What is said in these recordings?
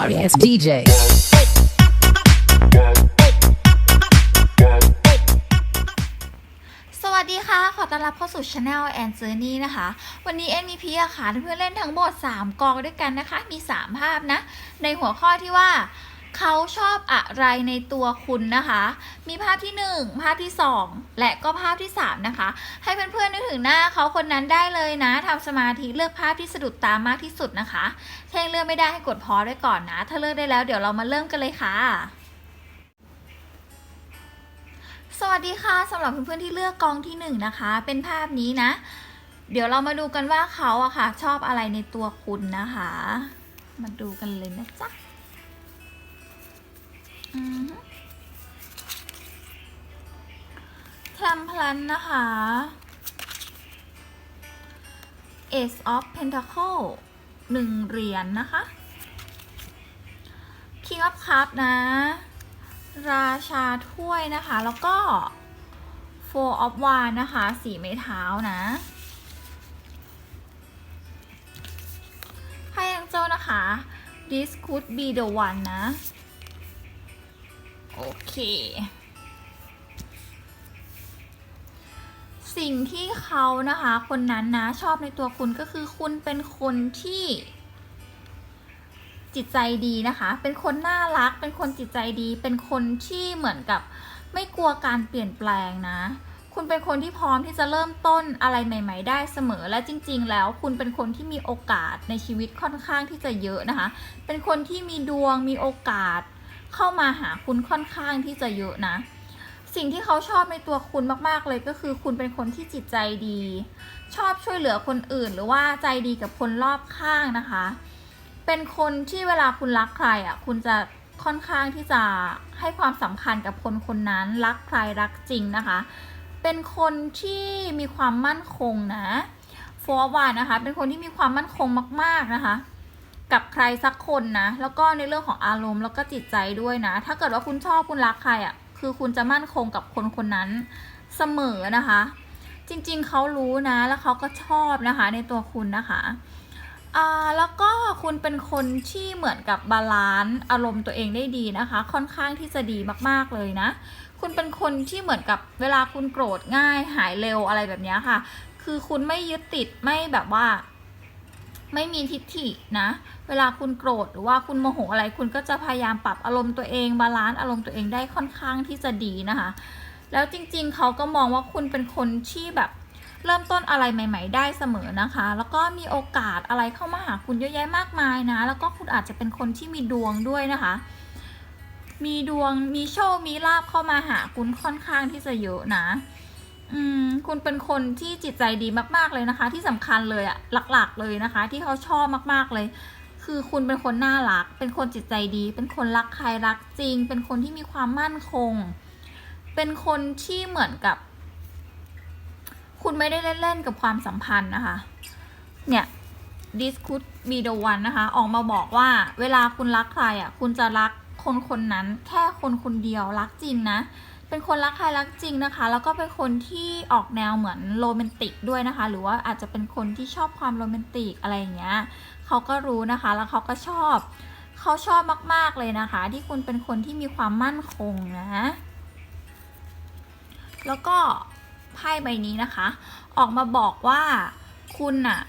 sorry it's DJ. สวัสดีค่ะ ขอต้อนรับเข้าสู่ช anel and journey นะคะ วันนี้เอ็นมีพีอะค่ะเพื่อนเล่นทั้งหมด 3 กองด้วยกันนะคะ มี 3 ภาพนะ ในหัวข้อที่ว่า เขาชอบอะไรในตัวคุณนะคะ มีภาพที่ 1 ภาพที่ 2 และก็ภาพที่ 3 นะคะ ให้เพื่อนๆนึกถึงหน้าเขาคนนั้นได้เลยนะทำสมาธิเลือกภาพที่สะดุดตามากที่สุดนะคะถ้ายังเลือกไม่ได้ให้กดพอไว้ก่อนนะ ถ้าเลือกได้แล้วเดี๋ยวเรามาเริ่มกันเลยค่ะสวัสดีค่ะสำหรับเพื่อนๆที่เลือกกองที่หนึ่งนะคะ เป็นภาพนี้นะ เดี๋ยวเรามาดูกันว่าเขาอะค่ะ ชอบอะไรในตัวคุณนะคะ มาดูกันเลยนะจ๊ะ แทมพลันนะคะ Ace of Pentacle หนึ่งเหรียญนนะคะ King of Cups นะ ราชาถ้วยนะคะ แล้วก็ Four of Wands นะคะสีไม้เท้านะไพ่แองเจิลนะคะ This could be the one นะ โอเค สิ่งที่เขานะคะ คนนั้นนะชอบในตัวคุณก็คือคุณเป็นคนที่ จิตใจดีนะคะ เป็นคนน่ารัก เป็นคนจิตใจดี เป็นคนที่เหมือนกับไม่กลัวการเปลี่ยนแปลงนะ คุณเป็นคนที่พร้อมที่จะเริ่มต้นอะไรใหม่ ๆ ได้เสมอ และจริง ๆ แล้วคุณเป็นคนที่มีโอกาสในชีวิตค่อนข้างที่จะเยอะนะคะ เป็นคนที่มีดวง มีโอกาส เข้ามาหาคุณค่อนข้างที่จะเยอะนะ สิ่งที่เขาชอบในตัวคุณมากๆเลยก็คือคุณเป็นคนที่จิตใจดี ชอบช่วยเหลือคนอื่น หรือว่าใจดีกับคนรอบข้างนะคะ เป็นคนที่เวลาคุณรักใครอะคุณจะค่อนข้างที่จะให้ความสำคัญกับคนคนนั้นรักใครรักจริงนะคะ เป็นคนที่มีความมั่นคงนะฟอร์วานนะคะ เป็นคนที่มีความมั่นคงมาก ๆนะคะ กับใครสักคนนะ แล้วก็ในเรื่องของอารมณ์แล้วก็จิตใจด้วยนะ ถ้าเกิดว่าคุณชอบคุณรักใครอะ คือคุณจะมั่นคงกับคนคนนั้นเสมอนะคะ จริงๆเขารู้นะ แล้วเขาก็ชอบนะคะ ในตัวคุณนะคะอ่าแล้วก็คุณเป็นคนที่เหมือนกับบาลานซ์อารมณ์ตัวเองได้ดีนะคะ ค่อนข้างที่จะดีมากๆเลยนะ คุณเป็นคนที่เหมือนกับเวลาคุณโกรธง่ายหายเร็วอะไรแบบนี้ค่ะ คือคุณไม่ยึดติดไม่แบบว่า ไม่มีทิฐินะ เวลาคุณโกรธหรือว่าคุณโมโหอะไร คุณก็จะพยายามปรับอารมณ์ตัวเองบาลานซ์อารมณ์ตัวเองได้ค่อนข้างที่จะดีนะคะ แล้วจริงๆ เขาก็มองว่าคุณเป็นคนที่แบบเริ่มต้นอะไรใหม่ ๆ ได้เสมอนะคะ แล้วก็มีโอกาสอะไรเข้ามาหาคุณเยอะแยะมากมายนะ แล้วก็คุณอาจจะเป็นคนที่มีดวงด้วยนะคะ มีดวง มีโชค มีลาบเข้ามาหาคุณค่อนข้างที่จะเยอะนะ อืมคุณเป็นคนที่จิตใจดีมาก ๆเลยนะคะ ที่สำคัญเลยอะหลักๆเลยนะคะ ที่เขาชอบมากๆเลย คือคุณเป็นคนน่ารัก เป็นคนจิตใจดี เป็นคนรักใครรักจริง เป็นคนที่มีความมั่นคง เป็นคนที่เหมือนกับ คุณไม่ได้เล่นๆกับความสัมพันธ์นะคะ เนี่ย this could be the one นะคะ ออกมาบอกว่า เวลาคุณรักใครอะ คุณจะรักคนคนนั้น แค่คนคนเดียวรักจริงนะ เป็นคนรักใครรักจริงนะคะ แล้วก็เป็นคนที่ออกแนวเหมือนโรแมนติกด้วยนะคะ หรือว่าอาจจะเป็นคนที่ชอบความโรแมนติกอะไรอย่างเงี้ยเขาก็รู้นะคะ แล้วเขาก็ชอบเขาชอบมาก ๆ เลยนะคะ ที่คุณเป็นคนที่มีความมั่นคงนะ แล้วก็ไพ่ใบนี้นะคะ ออกมาบอกว่าคุณน่ะ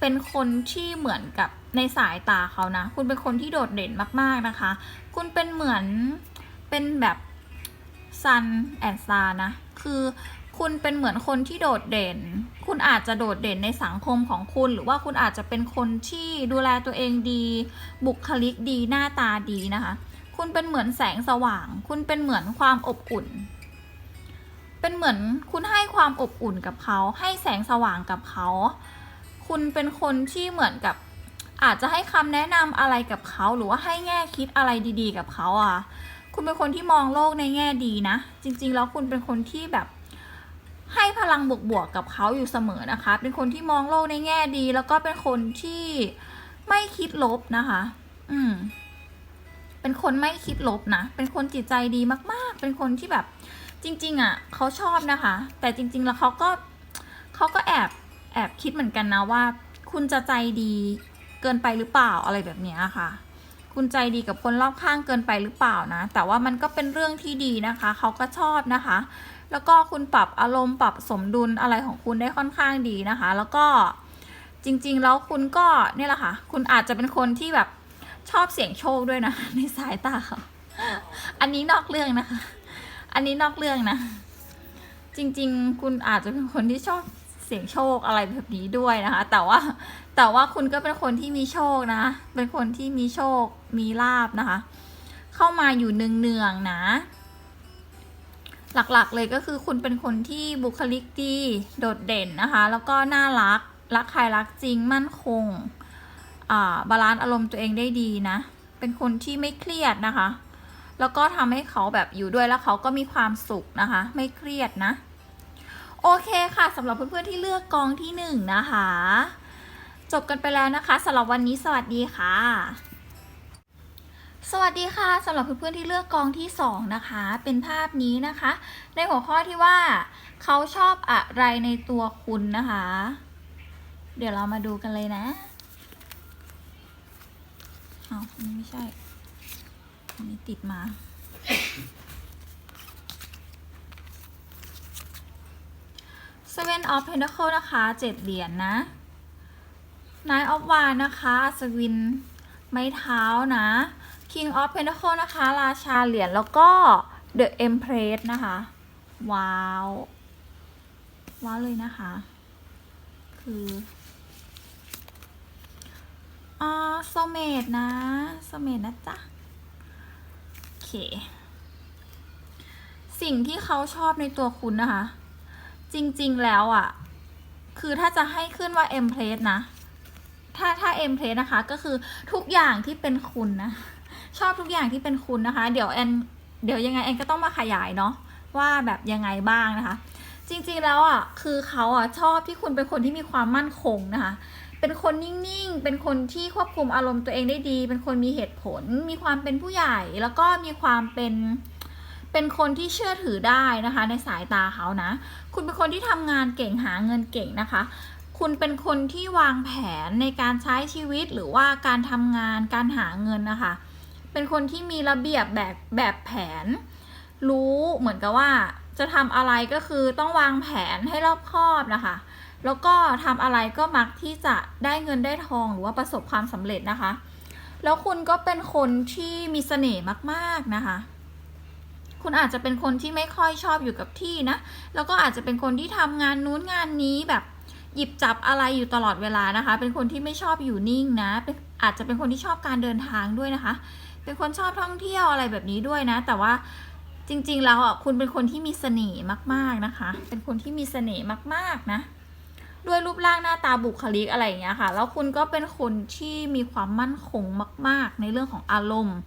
เป็นคนที่เหมือนกับในสายตาเขานะ คุณเป็นคนที่โดดเด่นมาก ๆนะคะ คุณเป็นเหมือนเป็นแบบ ซันแอนซานะ คือคุณเป็นเหมือนคนที่โดดเด่น คุณอาจจะโดดเด่นในสังคมของคุณ หรือว่าคุณอาจจะเป็นคนที่ดูแลตัวเองดี บุคลิกดีหน้าตาดีนะคะ คุณเป็นเหมือนแสงสว่าง คุณเป็นเหมือนความอบอุ่น เป็นเหมือนคุณให้ความอบอุ่นกับเขา ให้แสงสว่างกับเขา คุณเป็นคนที่เหมือนกับอาจจะให้คำแนะนำอะไรกับเขา หรือว่าให้แง่คิดอะไรดี ๆ กับเขาอะ คุณเป็นคนที่มองโลกในแง่ดีนะ จริง ๆ แล้วคุณเป็นคนที่แบบให้พลังบวกๆกับเขาอยู่เสมอนะคะ เป็นคนที่มองโลกในแง่ดี แล้วก็เป็นคนที่ไม่คิดลบนะคะ อืม เป็นคนไม่คิดลบนะ เป็นคนจิตใจดีมาก ๆ เป็นคนที่แบบ จริง ๆ อะเขาชอบนะคะ แต่จริง ๆ แล้วเขาก็เขาก็แอบแอบคิดเหมือนกันนะว่า คุณจะใจดีเกินไปหรือเปล่าอะไรแบบนี้ยค่ะ คุณใจดีกับคนรอบข้างเกินไปหรือเปล่านะ แต่ว่ามันก็เป็นเรื่องที่ดีนะคะ เขาก็ชอบนะคะ แล้วก็คุณปรับอารมณ์ปรับสมดุลอะไรของคุณได้ค่อนข้างดีนะคะ แล้วก็จริงๆแล้วคุณก็เนี่ยแหละค่ะ คุณอาจจะเป็นคนที่แบบชอบเสี่ยงโชคด้วยนะ ในสายตาเขาอันนี้นอกเรื่องนะคะ อันนี้นอกเรื่องนะ จริง ๆ คุณอาจจะเป็นคนที่ชอบ สี่ยงโชคอะไรแบบนี้ด้วยนะคะ แต่ว่าแต่ว่าคุณก็เป็นคนที่มีโชคนะ เป็นคนที่มีโชคมีลาบนะคะ เข้ามาอยู่เนืองๆนะ หลักๆเลยก็คือคุณเป็นคนที่บุคลิกดีโดดเด่นนะคะ แล้วก็น่ารักรักใครรักจริงมั่นคงบาลานซ์อารมณ์ตัวเองได้ดีนะ เป็นคนที่ไม่เครียดนะคะ แล้วก็ทำให้เขาแบบอยู่ด้วยแล้วเขาก็มีความสุขนะคะ ไม่เครียดนะ โอเคค่ะสำหรับเพื่อนๆที่เลือกกองที่หนึ่งนะคะ จบกันไปแล้วนะคะสำหรับวันนี้สวัสดีค่ะ สวัสดีค่ะสำหรับเพื่อนๆที่เลือกกองที่สองนะคะ เป็นภาพนี้นะคะ ในหัวข้อที่ว่าเขาชอบอะไรในตัวคุณนะคะ เดี๋ยวเรามาดูกันเลยนะเอาอันนี้ไม่ใช่อันนี้ติดมา Seven of Pentacle นะคะเจ็ดเหรียญนนะ Nine of Wands นะคะอัศวินไม้เท้านะ King of Pentacle นะคะ ราชาเหรียญแล้วก็ The Empress นะคะ ว้าว ว้าวเลยนะคะ คืออ่าโซเมดนะโซเมดนะจ๊ะ โอเค สิ่งที่เขาชอบในตัวคุณนะคะ จริง ๆ แล้วอะ่ะ คือถ้าจะให้ขึ้นว่า M p l a t e นะ ถ้าถ้า M p l a t e นะคะ ก็คือทุกอย่างที่เป็นคุณนะ ชอบทุกอย่างที่เป็นคุณนะคะ เดี๋ยวแอนเดี๋ยวยังไงแอนก็ต้องมาขยายเนาะว่าแบบยังไงบ้างนะคะ จริงๆแล้วอะ คือเขาอะชอบที่คุณเป็นคนที่มีความมั่นคงนะคะ เป็นคนนิ่งๆ เป็นคนที่ควบคุมอารมณ์ตัวเองได้ดี เป็นคนมีเหตุผล มีความเป็นผู้ใหญ่ แล้วก็มีความเป็น เป็นคนที่เชื่อถือได้นะคะ ในสายตาเขานะ คุณเป็นคนที่ทำงานเก่งหาเงินเก่งนะคะ คุณเป็นคนที่วางแผนในการใช้ชีวิตหรือว่าการทำงานการหาเงินนะคะ เป็นคนที่มีระเบียบแบบแบบแผน รู้เหมือนกับว่าจะทำอะไรก็คือต้องวางแผนให้รอบคอบนะคะ แล้วก็ทำอะไรก็มักที่จะได้เงินได้ทองหรือว่าประสบความสำเร็จนะคะ แล้วคุณก็เป็นคนที่มีเสน่ห์มาก ๆนะคะ คุณอาจจะเป็นคนที่ไม่ค่อยชอบอยู่กับที่นะ แล้วก็อาจจะเป็นคนที่ทำงานนู้นงานนี้แบบหยิบจับอะไรอยู่ตลอดเวลานะคะ เป็นคนที่ไม่ชอบอยู่นิ่งนะเป็นอาจจะเป็นคนที่ชอบการเดินทางด้วยนะคะ เป็นคนชอบท่องเที่ยวอะไรแบบนี้ด้วยนะ แต่ว่าจริงๆแล้วอะคุณเป็นคนที่มีเสน่ห์มากๆนะคะ เป็นคนที่มีเสน่ห์มากๆนะ ด้วยรูปร่างหน้าตาบุคลิกอะไรอย่างเงี้ยค่ะ แล้วคุณก็เป็นคนที่มีความมั่นคงมาก ๆ ในเรื่องของอารมณ์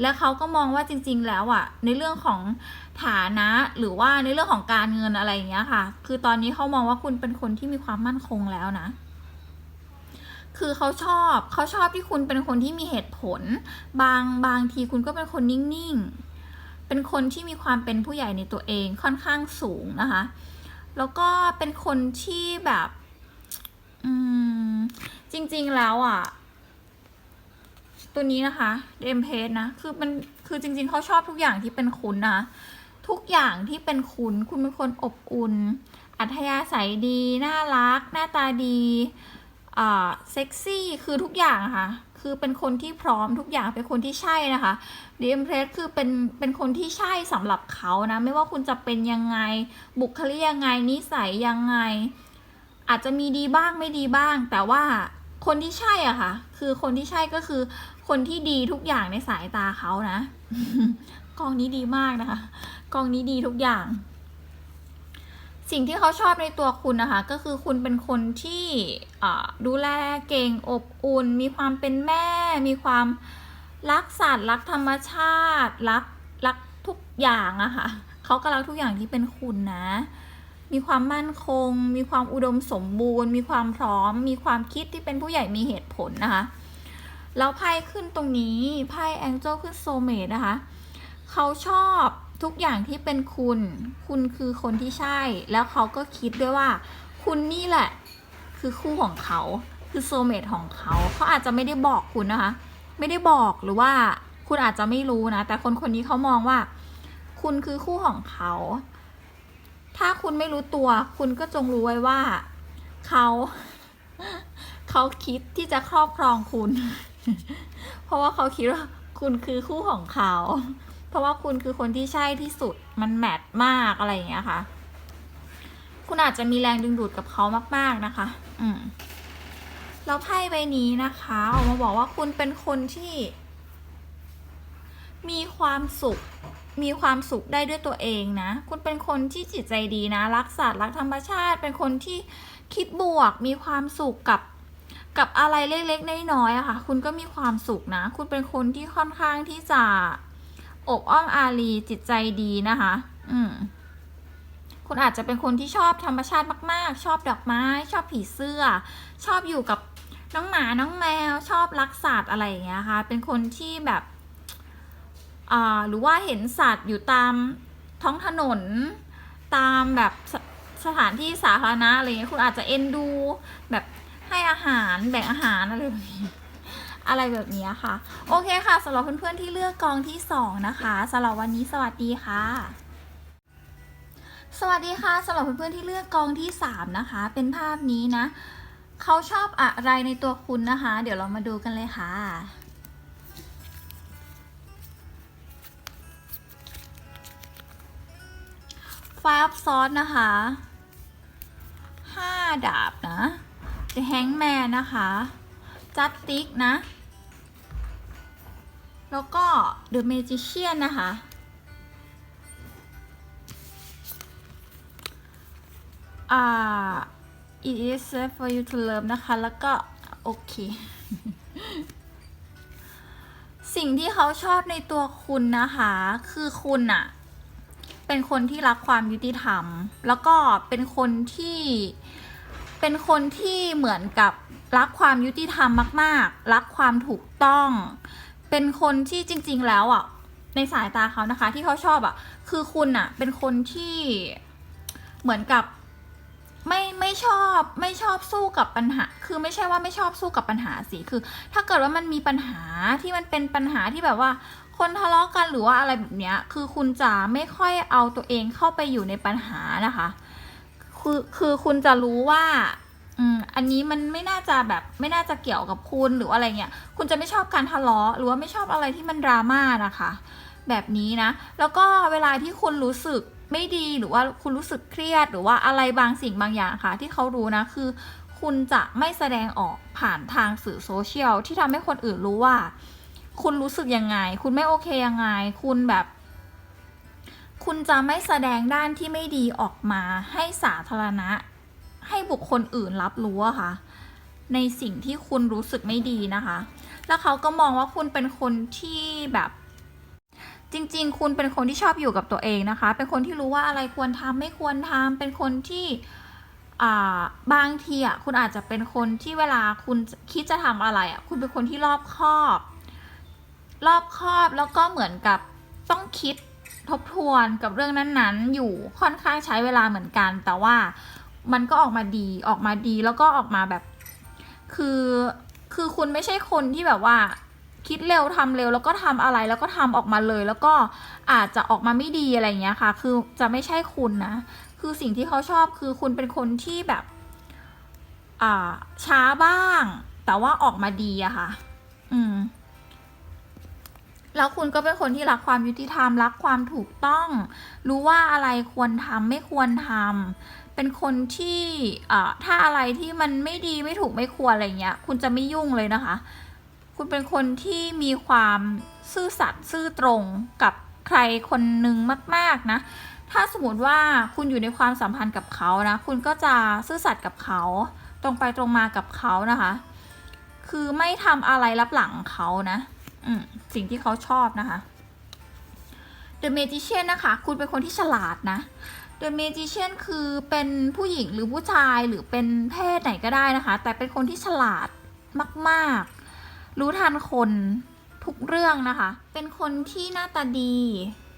และเขาก็มองว่าจริง ๆ แล้วอะในเรื่องของฐานะหรือว่าในเรื่องของการเงินอะไรอย่างเงี้ยค่ะ คือตอนนี้เขามองว่าคุณเป็นคนที่มีความมั่นคงแล้วนะคือเขาชอบเขาชอบที่คุณเป็นคนที่มีเหตุผล บางบางทีคุณก็เป็นคนนิ่งๆ เป็นคนที่มีความเป็นผู้ใหญ่ในตัวเองค่อนข้างสูงนะคะ แล้วก็เป็นคนที่แบบ อืม จริงๆแล้วอะ ตัวนี้นะคะเดมเพสนะ คือมันคือจริงๆเขาชอบทุกอย่างที่เป็นคุณนะ ทุกอย่างที่เป็นคุณ คุณเป็นคนอบอุ่น อัธยาศัยดี น่ารัก หน้าตาดีอ่าเซ็กซี่ คือทุกอย่างค่ะ คือเป็นคนที่พร้อมทุกอย่าง เป็นคนที่ใช่นะคะดีเอ็มเพรสคือเป็น เป็นคนที่ใช่สำหรับเขานะ ไม่ว่าคุณจะเป็นยังไง บุคลิกยังไง นิสัยยังไง อาจจะมีดีบ้างไม่ดีบ้าง แต่ว่าคนที่ใช่อะค่ะ คือคนที่ใช่ก็คือ คนที่ดีทุกอย่างในสายตาเขานะกองนี้ดีมากนะคะ กองนี้ดีทุกอย่าง สิ่งที่เขาชอบในตัวคุณนะคะ ก็คือคุณเป็นคนที่ดูแลเก่งอบอุ่น มีความเป็นแม่ มีความรักสัตว์รักธรรมชาติรักรักทุกอย่างอะค่ะเขาก็รักทุกอย่างที่เป็นคุณนะ มีความมั่นคง มีความอุดมสมบูรณ์ มีความพร้อม มีความคิดที่เป็นผู้ใหญ่มีเหตุผลนะคะ แล้วไพ่ขึ้นตรงนี้ไพ่แองเจิลขึ้นโซเมดนะคะ เขาชอบทุกอย่างที่เป็นคุณ คุณคือคนที่ใช่ แล้วเขาก็คิดด้วยว่า คุณนี่แหละ คือคู่ของเขา คือโซเมดของเขา เขาอาจจะไม่ได้บอกคุณนะคะ ไม่ได้บอกหรือว่าคุณอาจจะไม่รู้นะ แต่คนคนนี้เขามองว่า คุณคือคู่ของเขา ถ้าคุณไม่รู้ตัว คุณก็จงรู้ไว้ว่า เขา เขาคิดที่จะครอบครองคุณ เพราะว่าเขาคิดว่าคุณคือคู่ของเขา เพราะว่าคุณคือคนที่ใช่ที่สุด มันแมทมากอะไรอย่างเงี้ยค่ะ คุณอาจจะมีแรงดึงดูดกับเขามาก ๆนะคะ อืมแล้วไพ่ใบนี้นะคะออกมาบอกว่าคุณเป็นคนที่ มีความสุข มีความสุขได้ด้วยตัวเองนะ คุณเป็นคนที่จิตใจดีนะ รักสัตว์รักธรรมชาติ เป็นคนที่คิดบวก มีความสุขกับ กับอะไรเล็กๆน้อยๆอะค่ะ คุณก็มีความสุขนะ คุณเป็นคนที่ค่อนข้างที่จะอบอ้อมอารีจิตใจดีนะคะ อืม คุณอาจจะเป็นคนที่ชอบธรรมชาติมาก ๆ ชอบดอกไม้ ชอบผีเสื้อ ชอบอยู่กับน้องหมา น้องแมว ชอบรักสัตว์อะไรอย่างเงี้ยค่ะ เป็นคนที่แบบอ่าหรือว่าเห็นสัตว์อยู่ตามท้องถนน ตามแบบสสถานที่สาธารณะอะไรเงี้ย คุณอาจจะเอ็นดูแบบ ให้อาหารแบ่งอาหารอะไรแบบนี้อะไรแบบนี้ค่ะ โอเคค่ะสำหรับเพื่อนๆที่เลือกกองที่สองนะคะสำหรับวันนี้สวัสดีค่ะสวัสดีค่ะสำหรับเพื่อนๆที่เลือกกองที่สามนะคะ เป็นภาพนี้นะเขาชอบอะไรในตัวคุณนะคะ เดี๋ยวเรามาดูกันเลยค่ะไฟอัพซอสนะคะห้าดาบนะ The Hangman นะคะจัดติ๊กนะ แล้วก็ The Magician นะคะ อ่า it is safe for you to love นะคะ แล้วก็ โอเค สิ่งที่เขาชอบในตัวคุณนะคะ คือคุณอะเป็นคนที่รักความยุติธรรม แล้วก็เป็นคนที่ เป็นคนที่เหมือนกับรักความยุติธรรมมาก ๆ รักความถูกต้อง เป็นคนที่จริง ๆ แล้วอะในสายตาเขานะคะ ที่เขาชอบอะ คือคุณอะ เป็นคนที่เหมือนกับไม่ไม่ชอบไม่ชอบสู้กับปัญหา คือไม่ใช่ว่าไม่ชอบสู้กับปัญหาสิคือ ถ้าเกิดว่ามันมีปัญหาที่มันเป็นปัญหาที่แบบว่า คนทะเลาะกันหรือว่าอะไรแบบเนี้ย คือคุณจะไม่ค่อยเอาตัวเองเข้าไปอยู่ในปัญหานะคะ คือคือคุณจะรู้ว่าอืมอันนี้มันไม่น่าจะแบบไม่น่าจะเกี่ยวกับคุณหรืออะไรเงี้ยคุณจะไม่ชอบการทะเลาะหรือว่าไม่ชอบอะไรที่มันดราม่านะคะ แบบนี้นะ แล้วก็เวลาที่คุณรู้สึกไม่ดีหรือว่าคุณรู้สึกเครียด หรือว่าอะไรบางสิ่งบางอย่างค่ะ ที่เขารู้นะคือ คุณจะไม่แสดงออกผ่านทางสื่อโซเชียลที่ทำให้คนอื่นรู้ว่า คุณรู้สึกยังไง คุณไม่โอเคยังไง คุณแบบ คุณจะไม่แสดงด้านที่ไม่ดีออกมาให้สาธารณะ ให้บุคคลอื่นรับรู้อะค่ะ ในสิ่งที่คุณรู้สึกไม่ดีนะคะ แล้วเขาก็มองว่าคุณเป็นคนที่แบบจริง ๆ คุณเป็นคนที่ชอบอยู่กับตัวเองนะคะ เป็นคนที่รู้ว่าอะไรควรทำไม่ควรทำเป็นคนที่บางทีอะคุณอาจจะเป็นคนที่เวลาคุณคิดจะทำอะไรอะคุณเป็นคนที่รอบคอบ รอบคอบแล้วก็เหมือนกับต้องคิด ทบทวนกับเรื่องนั้นๆ อยู่ค่อนข้างใช้เวลาเหมือนกัน แต่ว่ามันก็ออกมาดีออกมาดีแล้วก็ออกมาแบบ คือคือคุณไม่ใช่คนที่แบบว่า คิดเร็วทำเร็วแล้วก็ทำอะไรแล้วก็ทำออกมาเลย แล้วก็อาจจะออกมาไม่ดีอะไรเงี้ยค่ะ คือจะไม่ใช่คุณนะ คือสิ่งที่เขาชอบคือคุณเป็นคนที่แบบอ่าช้าบ้าง แต่ว่าออกมาดีอะค่ะ อืม แล้วคุณก็เป็นคนที่รักความยุติธรรมรักความถูกต้อง รู้ว่าอะไรควรทำไม่ควรทำเป็นคนที่ถ้าอะไรที่มันไม่ดีไม่ถูกไม่ควรอะไรเงี้ย คุณจะไม่ยุ่งเลยนะคะ คุณเป็นคนที่มีความซื่อสัตย์ซื่อตรงกับใครคนหนึ่งมาก ๆ นะ ถ้าสมมติว่าคุณอยู่ในความสัมพันธ์กับเขานะ คุณก็จะซื่อสัตย์กับเขา ตรงไปตรงมากับเขานะคะ คือไม่ทำอะไรรับหลังเขานะ สิ่งที่เขาชอบนะคะ The Magician นะคะ คุณเป็นคนที่ฉลาดนะ The Magician คือเป็นผู้หญิงหรือผู้ชายหรือเป็นเพศไหนก็ได้นะคะ แต่เป็นคนที่ฉลาดมากๆ รู้ทันคนทุกเรื่องนะคะ เป็นคนที่หน้าตาดี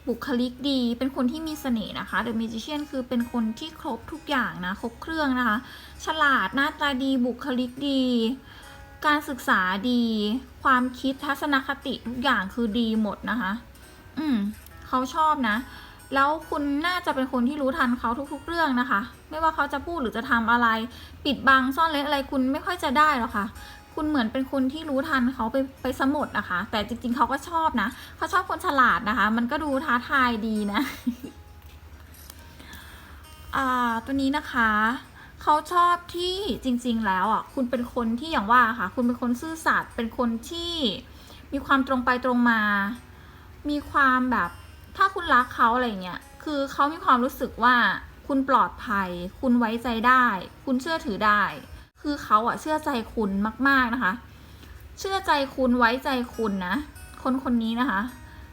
บุคลิกดี เป็นคนที่มีเสน่ห์นะคะ The Magician คือเป็นคนที่ครบทุกอย่างนะ ครบเครื่องนะคะ ฉลาด หน้าตาดี บุคลิกดี การศึกษาดี ความคิดทัศนคติทุกอย่างคือดีหมดนะคะ อืมเขาชอบนะ แล้วคุณน่าจะเป็นคนที่รู้ทันเขาทุก ๆ เรื่องนะคะ ไม่ว่าเขาจะพูดหรือจะทำอะไร ปิดบังซ่อนเร้นอะไรคุณไม่ค่อยจะได้หรอกค่ะ คุณเหมือนเป็นคนที่รู้ทันเขาไปไปสมดนะคะ แต่จริง ๆเขาก็ชอบนะเขาชอบคนฉลาดนะคะ มันก็ดูท้าทายดีนะ อ่า ตัวนี้นะคะ เขาชอบที่จริง ๆ แล้วอะคุณเป็นคนที่อย่างว่าค่ะ คุณเป็นคนซื่อสัตย์เป็นคนที่มีความตรงไปตรงมา มีความแบบถ้าคุณรักเขาอะไรเงี้ยคือเขามีความรู้สึกว่าคุณปลอดภัย คุณไว้ใจได้ คุณเชื่อถือได้ คือเขาอะเชื่อใจคุณมาก ๆนะคะ เชื่อใจคุณไว้ใจคุณนะ คนคนนี้นะคะ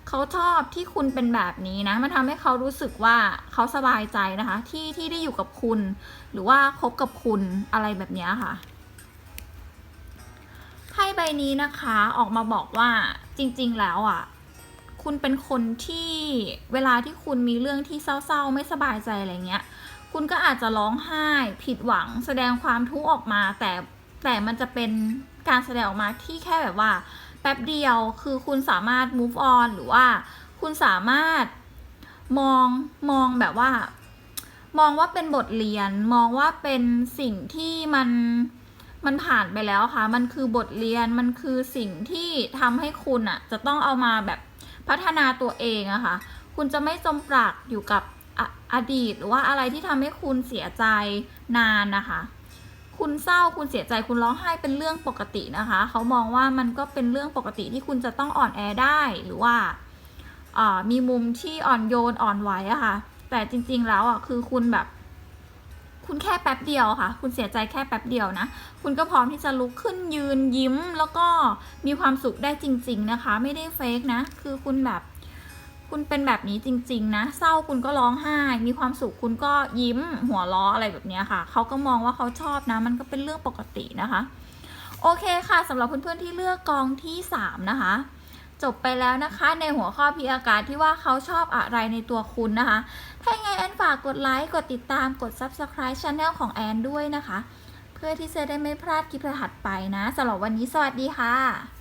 เขาชอบที่คุณเป็นแบบนี้นะ มันทำให้เขารู้สึกว่าเขาสบายใจนะคะ ที่ที่ได้อยู่กับคุณ หรือว่าคบกับคุณอะไรแบบนี้ค่ะไพ่ใบนี้นะคะออกมาบอกว่าจริง ๆ แล้วอะ คุณเป็นคนที่เวลาที่คุณมีเรื่องที่เศร้าๆ ไม่สบายใจอะไรเงี้ย คุณก็อาจจะร้องไห้ ผิดหวัง แสดงความทุกข์ออกมา แต่แต่มันจะเป็นการแสดงออกมาที่แค่แบบว่า แป๊บเดียวคือคุณสามารถ move on หรือว่าคุณสามารถมองมองแบบว่า มองว่าเป็นบทเรียน มองว่าเป็นสิ่งที่มันมันผ่านไปแล้วค่ะ มันคือบทเรียนมันคือสิ่งที่ทำให้คุณอะจะต้องเอามาแบบพัฒนาตัวเองอะค่ะ คุณจะไม่จมปลักอยู่กับออดีต หรือว่าอะไรที่ทำให้คุณเสียใจนานนะคะ คุณเศร้าคุณเสียใจคุณร้องไห้เป็นเรื่องปกตินะคะเขามองว่ามันก็เป็นเรื่องปกติที่คุณจะต้องอ่อนแอได้หรือว่าามีมุมที่อ่อนโยนอ่อนไหวอะค่ะ แต่จริงๆแล้วอะคือคุณแบบ คุณแค่แป๊บเดียวค่ะ คุณเสียใจแค่แป๊บเดียวนะ คุณก็พร้อมที่จะลุกขึ้นยืนยิ้ม แล้วก็มีความสุขได้จริง ๆนะคะ ไม่ได้เฟกนะ คือคุณแบบ คุณเป็นแบบนี้จริง ๆ นะ เศร้าคุณก็ร้องไห้ มีความสุขคุณก็ยิ้มหัวล้ออะไรแบบนี้ค่ะ เขาก็มองว่าเขาชอบนะ มันก็เป็นเรื่องปกตินะคะ โอเคค่ะสำหรับเพื่อนๆที่เลือกกองที่ 3 นะคะ จบไปแล้วนะคะในหัวข้อพีอากาศที่ว่าเขาชอบอะไรในตัวคุณนะคะ ถ้าไงแอนฝากกดไลค์ กดติดตาม กด Subscribe Channel ของแอนด้วยนะคะ เพื่อที่จะได้ไม่พลาดคลิปถัดไปนะสำหรับวันนี้สวัสดีค่ะ